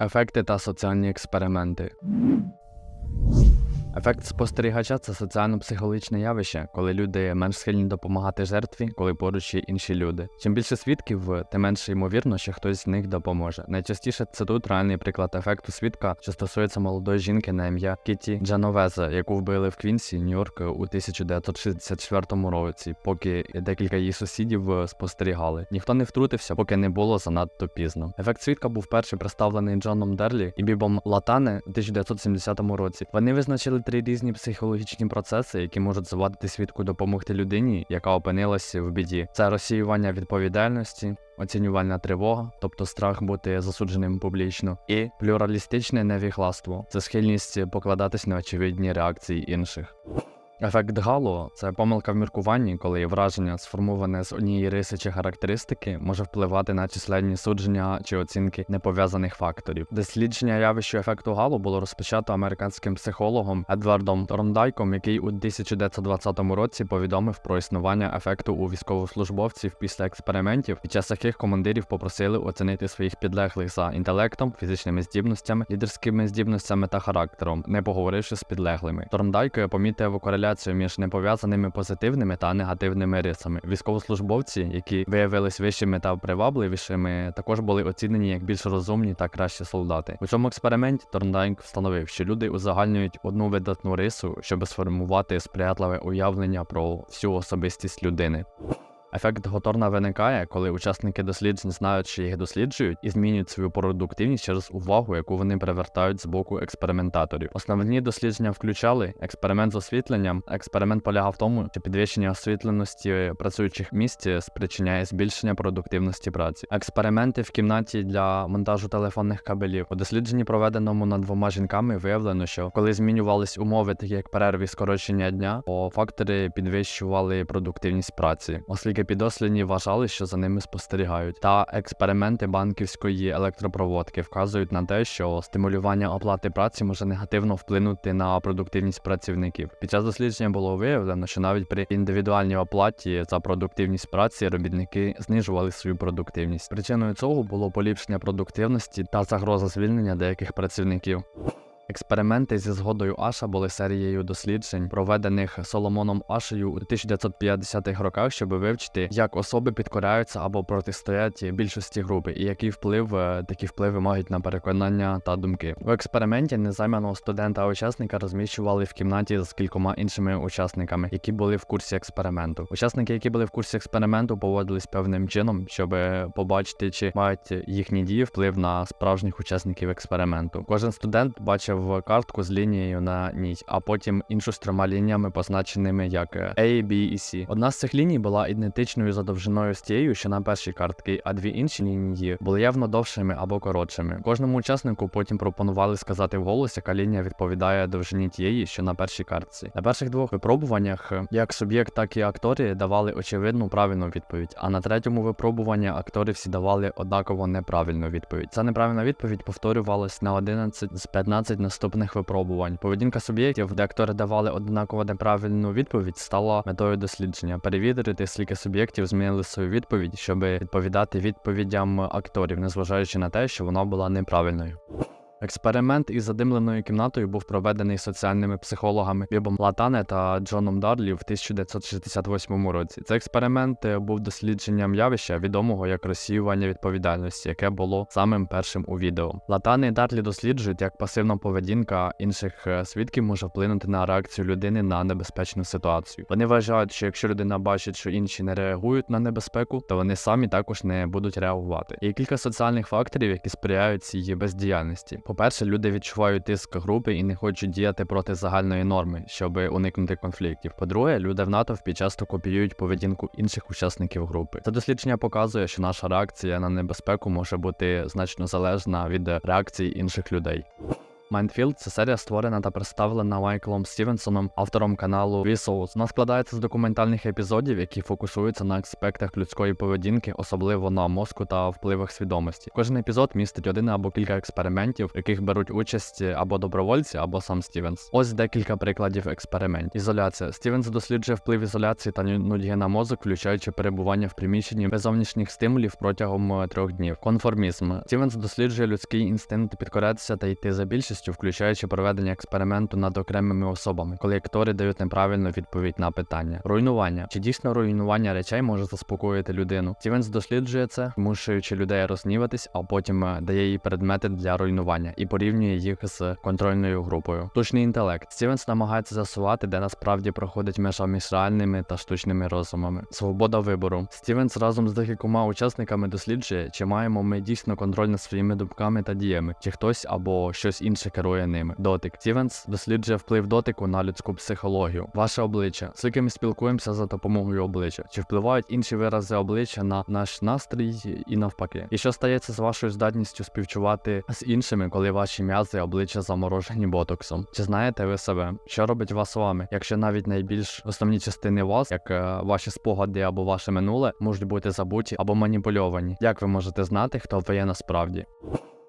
Ефекти та соціальні експерименти. Ефект спостерігача це соціально-психологічне явище, коли люди менш схильні допомагати жертві, коли поруч є інші люди. Чим більше свідків, тим менше ймовірно, що хтось з них допоможе. Найчастіше це тут реальний приклад ефекту свідка, що стосується молодої жінки на ім'я Кіті Джановеза, яку вбили в Квінсі, Нью-Йорк у 1964 році, поки декілька її сусідів е, спостерігали. Ніхто не втрутився, поки не було занадто пізно. Ефект свідка був перший представлений Джоном Дерлі і Бібом Латане у 1970 році. Вони визначили три різні психологічні процеси, які можуть завадити свідку допомогти людині, яка опинилася в біді. Це розсіювання відповідальності. Оцінювальна тривога, тобто страх бути засудженим публічно, і плюралістичне невігластво це схильність покладатись на очевидні реакції інших. Ефект Гало це помилка в міркуванні, коли враження, сформоване з однієї риси чи характеристики, може впливати на численні судження чи оцінки непов'язаних факторів. Дослідження явища ефекту Гало було розпочато американським психологом Едвардом Торндайком, який у 1920 році повідомив про існування ефекту у військовослужбовців після експериментів, під час яких командирів попросили оцінити своїх підлеглих за інтелектом, фізичними здібностями, лідерськими здібностями та характером, не поговоривши з підлеглими. Торндайк помітив кореляцію між непов'язаними позитивними та негативними рисами. Військовослужбовці, які виявились вищими та привабливішими, також були оцінені як більш розумні та кращі солдати. У цьому експерименті Торндайк встановив, що люди узагальнюють одну видатну рису, щоб сформувати сприятливе уявлення про всю особистість людини. Ефект Готорна виникає, коли учасники досліджень знають, що їх досліджують, і змінюють свою продуктивність через увагу, яку вони привертають з боку експериментаторів. Основні дослідження включали експеримент з освітленням. Експеримент полягав в тому, що підвищення освітленості працюючих місць спричиняє збільшення продуктивності праці. Експерименти в кімнаті для монтажу телефонних кабелів у дослідженні, проведеному над двома жінками, виявлено, що коли змінювались умови, такі як перерві скорочення дня, то фактори підвищували продуктивність праці, оскільки підослідні вважали, що за ними спостерігають. Та експерименти банківської електропроводки вказують на те, що стимулювання оплати праці може негативно вплинути на продуктивність працівників. Під час дослідження було виявлено, що навіть при індивідуальній оплаті за продуктивність праці робітники знижували свою продуктивність. Причиною цього було поліпшення продуктивності та загроза звільнення деяких працівників. Експерименти зі згодою Аша були серією досліджень, проведених Соломоном Ашею у 1950-х роках, щоб вивчити, як особи підкоряються або протистоять більшості групи, і який вплив е, такі впливи мають на переконання та думки. У експерименті незайманого студента-учасника розміщували в кімнаті з кількома іншими учасниками, які були в курсі експерименту. Учасники, які були в курсі експерименту, поводились певним чином, щоб побачити, чи мають їхні дії вплив на справжніх учасників експерименту. Кожен студент бачив в картку з лінією на ній, а потім іншу з трьома лініями, позначеними як A, B і C. Одна з цих ліній була ідентичною за довжиною з тією, що на першій картці, а дві інші лінії були явно довшими або коротшими. Кожному учаснику потім пропонували сказати вголос, яка лінія відповідає довжині тієї, що на першій картці. На перших двох випробуваннях як суб'єкт, так і актори давали очевидну правильну відповідь. А на третьому випробуванні актори всі давали однаково неправильну відповідь. Ця неправильна відповідь повторювалась на 11 з 15 наступних випробувань. Поведінка суб'єктів, де актори давали однаково неправильну відповідь, стала метою дослідження. Перевірити, скільки суб'єктів змінили свою відповідь, щоб відповідати відповідям акторів, незважаючи на те, що вона була неправильною. Експеримент із задимленою кімнатою був проведений соціальними психологами Бібом Латане та Джоном Дарлі в 1968 році. Цей експеримент е, був дослідженням явища, відомого як розсіювання відповідальності, яке було самим першим у відео. Латане і Дарлі досліджують, як пасивна поведінка інших е, свідків може вплинути на реакцію людини на небезпечну ситуацію. Вони вважають, що якщо людина бачить, що інші не реагують на небезпеку, то вони самі також не будуть реагувати. Є кілька соціальних факторів, які сприяють цій бездіяльності. По-перше, люди відчувають тиск групи і не хочуть діяти проти загальної норми, щоб уникнути конфліктів. По-друге, люди в натовпі часто копіюють поведінку інших учасників групи. Це дослідження показує, що наша реакція на небезпеку може бути значно залежна від реакції інших людей. Майнфілд це серія створена та представлена Майклом Стівенсоном, автором каналу Vsauce. Вона складається з документальних епізодів, які фокусуються на аспектах людської поведінки, особливо на мозку та впливах свідомості. Кожен епізод містить один або кілька експериментів, в яких беруть участь або добровольці, або сам Стівенс. Ось декілька прикладів експериментів. Ізоляція. Стівенс досліджує вплив ізоляції та нудьги на мозок, включаючи перебування в приміщенні без зовнішніх стимулів протягом е, трьох днів. Конформізм. Стівенс досліджує людський інстинкт підкорятися та йти за більшістю, включаючи проведення експерименту над окремими особами, коли актори дають неправильну відповідь на питання. Руйнування. Чи дійсно руйнування речей може заспокоїти людину? Стівенс досліджує це, змушуючи людей розніватись, а потім е, дає їй предмети для руйнування і порівнює їх з контрольною групою. Штучний інтелект. Стівенс намагається з'ясувати, де насправді проходить межа між реальними та штучними розумами. Свобода вибору. Стівенс разом з декількома учасниками досліджує, чи маємо ми дійсно контроль над своїми думками та діями, чи хтось або щось інше керує ними. Дотик. Стівенс досліджує вплив дотику на людську психологію. Ваше обличчя. З яким спілкуємося за допомогою обличчя. Чи впливають інші вирази обличчя на наш настрій і навпаки? І що стається з вашою здатністю співчувати з іншими, коли ваші м'язи обличчя заморожені ботоксом? Чи знаєте ви себе? Що робить вас вами, якщо навіть найбільш основні частини вас, як е, ваші спогади або ваше минуле, можуть бути забуті або маніпульовані? Як ви можете знати, хто ви є насправді?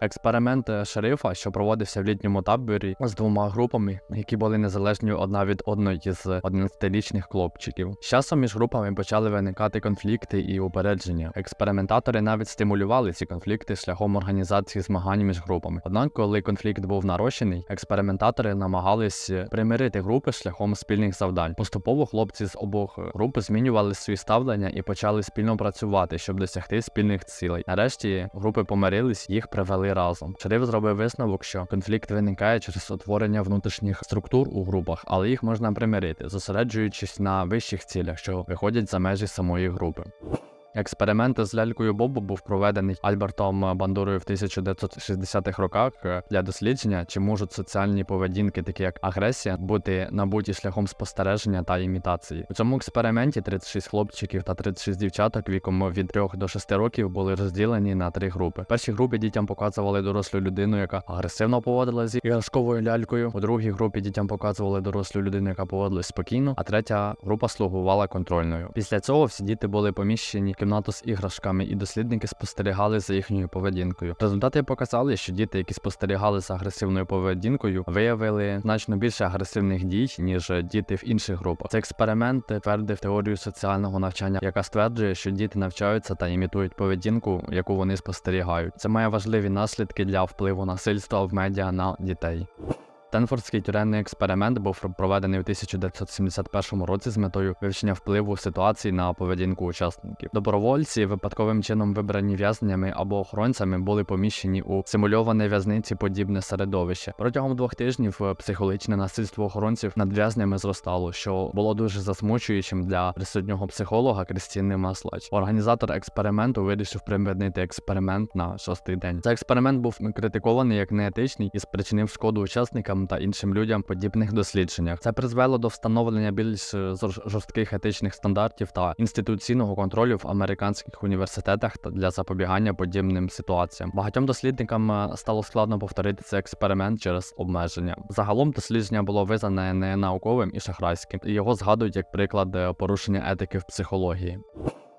Експеримент шерифа, що проводився в літньому таборі з двома групами, які були незалежні одна від одної з 11-річних хлопчиків. З часом між групами почали виникати конфлікти і упередження. Експериментатори навіть стимулювали ці конфлікти шляхом організації змагань між групами. Однак, коли конфлікт був нарощений, експериментатори намагались примирити групи шляхом спільних завдань. Поступово хлопці з обох груп змінювали свої ставлення і почали спільно працювати, щоб досягти спільних цілей. Нарешті групи помирились, їх привели разом. Шериф зробив висновок, що конфлікт виникає через утворення внутрішніх структур у групах, але їх можна примирити, зосереджуючись на вищих цілях, що виходять за межі самої групи. Експеримент з лялькою Бобу був проведений Альбертом Бандурою в 1960-х роках е, для дослідження, чи можуть соціальні поведінки, такі як агресія, бути набуті шляхом спостереження та імітації. У цьому експерименті 36 хлопчиків та 36 дівчаток віком від 3 до 6 років були розділені на три групи. В першій групі дітям показували дорослу людину, яка агресивно поводила з іграшковою лялькою. У другій групі дітям показували дорослу людину, яка поводилась спокійно, а третя група слугувала контрольною. Після цього всі діти були поміщені кімнату з іграшками, і дослідники спостерігали за їхньою поведінкою. Результати показали, що діти, які спостерігали за агресивною поведінкою, виявили значно більше агресивних дій, ніж діти в інших групах. Цей експеримент твердив теорію соціального навчання, яка стверджує, що діти навчаються та імітують поведінку, яку вони спостерігають. Це має важливі наслідки для впливу насильства в медіа на дітей. Стенфордський тюремний експеримент був проведений у 1971 році з метою вивчення впливу ситуації на поведінку учасників. Добровольці, випадковим чином вибрані в'язнями або охоронцями, були поміщені у симульоване в'язниці подібне середовище. Протягом двох тижнів психологічне насильство охоронців над в'язнями зростало, що було дуже засмучуючим для присутнього психолога Крістіни Маслач. Організатор експерименту вирішив припинити експеримент на шостий день. Цей експеримент був критикований як неетичний і спричинив шкоду учасникам та іншим людям подібних дослідженнях. Це призвело до встановлення більш е, жорстких етичних стандартів та інституційного контролю в американських університетах та для запобігання подібним ситуаціям. Багатьом дослідникам е, стало складно повторити цей експеримент через обмеження. Загалом дослідження було визнане ненауковим і шахрайським. і Його згадують як приклад е, порушення етики в психології.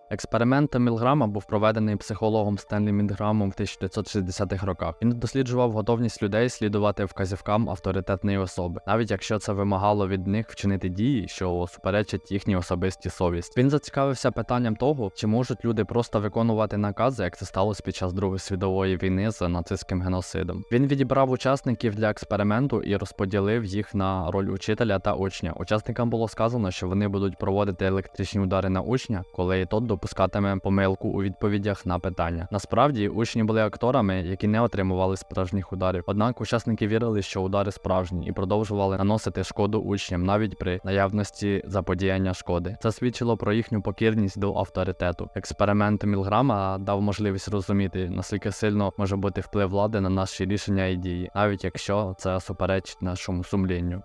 Експеримент Мілграма був проведений психологом Стенлі Мілграмом в 1960-х роках. Він досліджував готовність людей слідувати вказівкам авторитетної особи, навіть якщо це вимагало від них вчинити дії, що суперечать їхній особистій совісті. Він зацікавився питанням того, чи можуть люди просто виконувати накази, як це сталося під час Другої світової війни з нацистським геноцидом. Він відібрав учасників для експерименту і розподілив їх на роль учителя та учня. Учасникам було сказано, що вони будуть проводити електричні удари на учня, коли тот допускатиме помилку у відповідях на питання. Насправді учні були акторами, які не отримували справжніх ударів. Однак учасники вірили, що удари справжні, і продовжували наносити шкоду учням навіть при наявності заподіяння шкоди. Це свідчило про їхню покірність до авторитету. Експеримент Мілграма дав можливість розуміти, наскільки сильно може бути вплив влади на наші рішення і дії, навіть якщо це суперечить нашому сумлінню.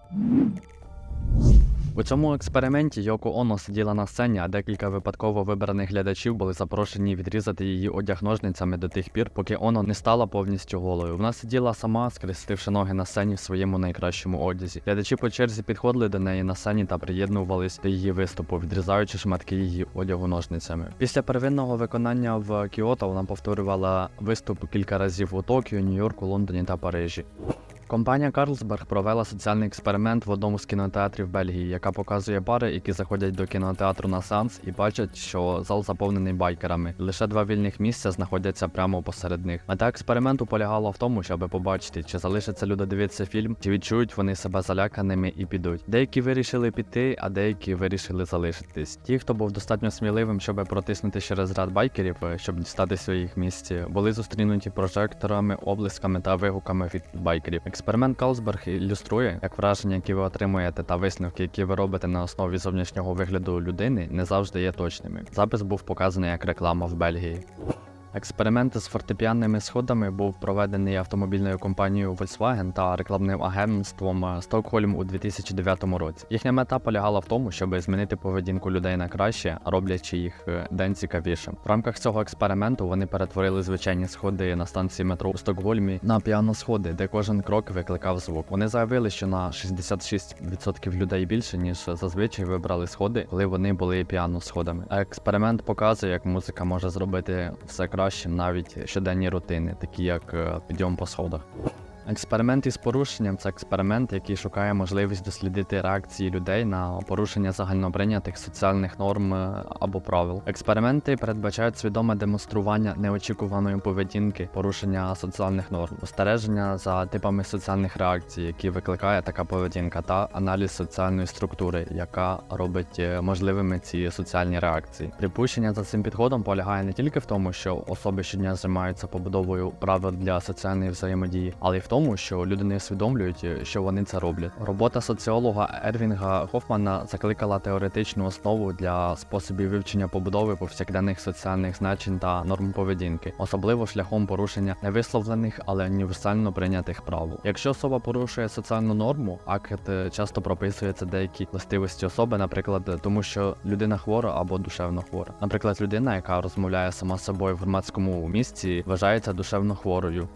У цьому експерименті Йоко Оно сиділа на сцені, а декілька випадково вибраних глядачів були запрошені відрізати її одяг ножницями до тих пір, поки Оно не стала повністю голою. Вона сиділа сама, скрестивши ноги на сцені в своєму найкращому одязі. Глядачі по черзі підходили до неї на сцені та приєднувались до її виступу, відрізаючи шматки її одягу ножницями. Після первинного виконання в Кіото вона повторювала виступ кілька разів у Токіо, Нью-Йорку, Лондоні та Парижі. Компанія Карлсберг провела соціальний експеримент в одному з кінотеатрів Бельгії, яка показує пари, які заходять до кінотеатру на сеанс і бачать, що зал заповнений байкерами. Лише два вільних місця знаходяться прямо посеред них. Мета експерименту полягала в тому, щоб побачити, чи залишаться люди дивитися фільм, чи відчують вони себе заляканими і підуть. Деякі вирішили піти, а деякі вирішили залишитись. Ті, хто був достатньо сміливим, щоб протиснути через ряд байкерів, е, щоб дістати своїх місць, були зустрінуті прожекторами, облисками та вигуками від байкерів. Експеримент Калсберг ілюструє, як враження, які ви отримуєте, та висновки, які ви робите на основі зовнішнього вигляду людини, не завжди є точними. Запис був показаний як реклама в Бельгії. Експеримент з фортепіанними сходами був проведений автомобільною компанією Volkswagen та рекламним агентством Stockholm у 2009 році. Їхня мета полягала в тому, щоб змінити поведінку людей на краще, роблячи їх е, день цікавішим. В рамках цього експерименту вони перетворили звичайні сходи на станції метро у Стокгольмі на піаносходи, де кожен крок викликав звук. Вони заявили, що на 66% людей більше ніж зазвичай вибрали сходи, коли вони були піаносходами. А експеримент показує, як музика може зробити все кращим навіть щоденні рутини, такі як е, підйом по сходах. Експеримент із порушенням це експеримент, який шукає можливість дослідити реакції людей на порушення загальноприйнятих соціальних норм е, або правил. Експерименти передбачають свідоме демонстрування неочікуваної поведінки, порушення соціальних норм, спостереження за типами соціальних реакцій, які викликає така поведінка, та аналіз соціальної структури, яка робить е, можливими ці соціальні реакції. Припущення за цим підходом полягає не тільки в тому, що особи щодня займаються побудовою правил для соціальної взаємодії, але й в тому, що люди не усвідомлюють, е, що вони це роблять. Робота соціолога Ервінга Хофмана закликала теоретичну основу для способів вивчення побудови повсякденних соціальних значень та норм поведінки, особливо шляхом порушення невисловлених, але універсально прийнятих правил. Якщо особа порушує соціальну норму, акт е, часто прописується деякі властивості особи, наприклад, тому що людина хвора або душевно хвора. Наприклад, людина, яка розмовляє сама з собою в громадському місці, вважається душевно хворою.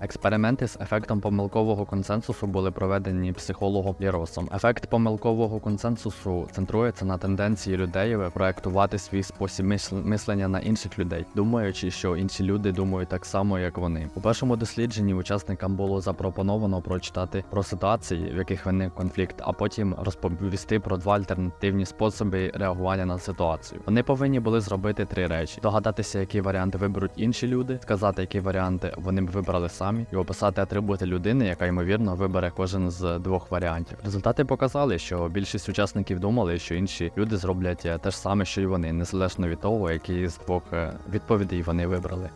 Експерименти з ефектом помилкового консенсусу були проведені психологом Ліросом. Ефект помилкового консенсусу центрується на тенденції людей проектувати свій спосіб мислення на інших людей, думаючи, що інші люди думають так само, як вони. У першому дослідженні учасникам було запропоновано прочитати про ситуації, в яких виник конфлікт, а потім розповісти про два альтернативні способи реагування на ситуацію. Вони повинні були зробити три речі: догадатися, які варіанти виберуть інші люди, сказати, які варіанти вони б вибрали самі, і описати атрибути людини, яка ймовірно вибере кожен з двох варіантів. Результати показали, що більшість учасників думали, що інші люди зроблять е, те ж саме, що й вони, незалежно від того, які з двох е, відповідей вони вибрали.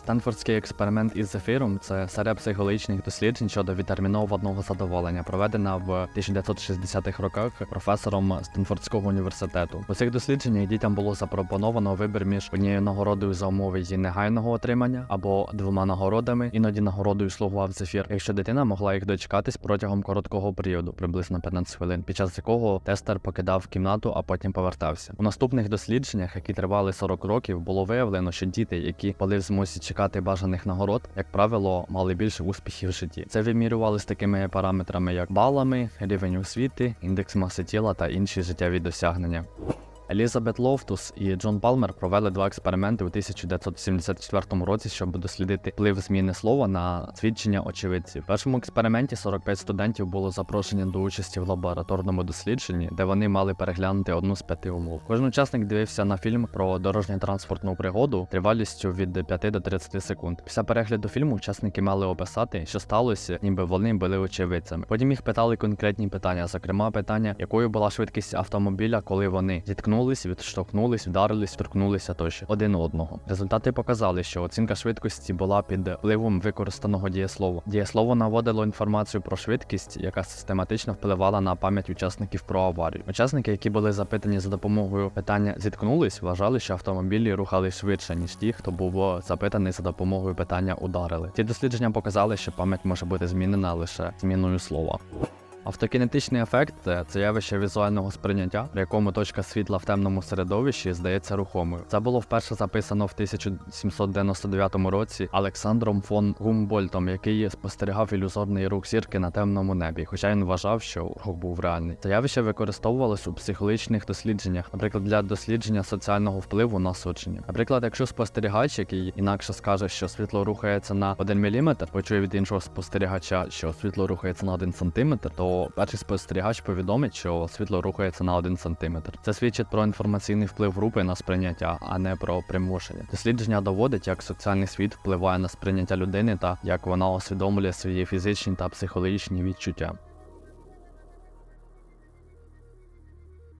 Стенфордський експеримент із зефіром це серія психологічних досліджень щодо відтермінованого задоволення, проведена в 1960-х роках професором Стенфордського університету. У цих дослідженнях дітям було запропоновано вибір між однією нагородою за умови її негайного отримання або двома нагородами, іноді нагородою слугував зефір, якщо дитина могла їх дочекатись протягом короткого періоду, приблизно 15 хвилин, під час якого тестер покидав кімнату, а потім повертався. У наступних дослідженнях, які тривали 40 років, було виявлено, що діти, які були в змусі чекати бажаних нагород, як правило, мали більше успіхів в житті. Це вимірювали з такими параметрами, як балами, рівень освіти, індекс маси тіла та інші життєві досягнення. Елізабет Лофтус і Джон Палмер провели два експерименти у 1974 році, щоб дослідити вплив зміни слова на свідчення очевидців. В першому експерименті 45 студентів було запрошені до участі в лабораторному дослідженні, де вони мали переглянути одну з п'яти умов. Кожен учасник дивився на фільм про дорожньо-транспортну пригоду тривалістю від 5 до 30 секунд. Після перегляду фільму учасники мали описати, що сталося, ніби вони були очевидцями. Потім їх питали конкретні питання, зокрема питання, якою була швидкість автомобіля, коли вони зіткнулись, відштовхнулись, вдарились, торкнулися тощо один одного. Результати показали, що оцінка швидкості була під впливом використаного дієслова. Дієслово наводило інформацію про швидкість, яка систематично впливала на пам'ять учасників про аварію. Учасники, які були запитані за допомогою питання зіткнулись, вважали, що автомобілі рухались швидше, ніж ті, хто був запитаний за допомогою питання ударили. Ці дослідження показали, що пам'ять може бути змінена лише зміною слова. Автокінетичний ефект це явище візуального сприйняття, при якому точка світла в темному середовищі здається рухомою. Це було вперше записано в 1799 році Олександром фон Гумбольтом, який спостерігав ілюзорний рух зірки на темному небі, хоча він вважав, що рух був реальний. Це явище використовувалось у психологічних дослідженнях, наприклад, для дослідження соціального впливу на судження. Наприклад, якщо спостерігач, який інакше скаже, що світло рухається на 1 мм, почує від іншого спостерігача, що світло рухається на 1 см, перший спостерігач повідомить, що світло рухається на 1 см. Це свідчить про інформаційний вплив групи на сприйняття, а не про примушення. Дослідження доводить, як соціальний світ впливає на сприйняття людини та як вона усвідомлює свої фізичні та психологічні відчуття.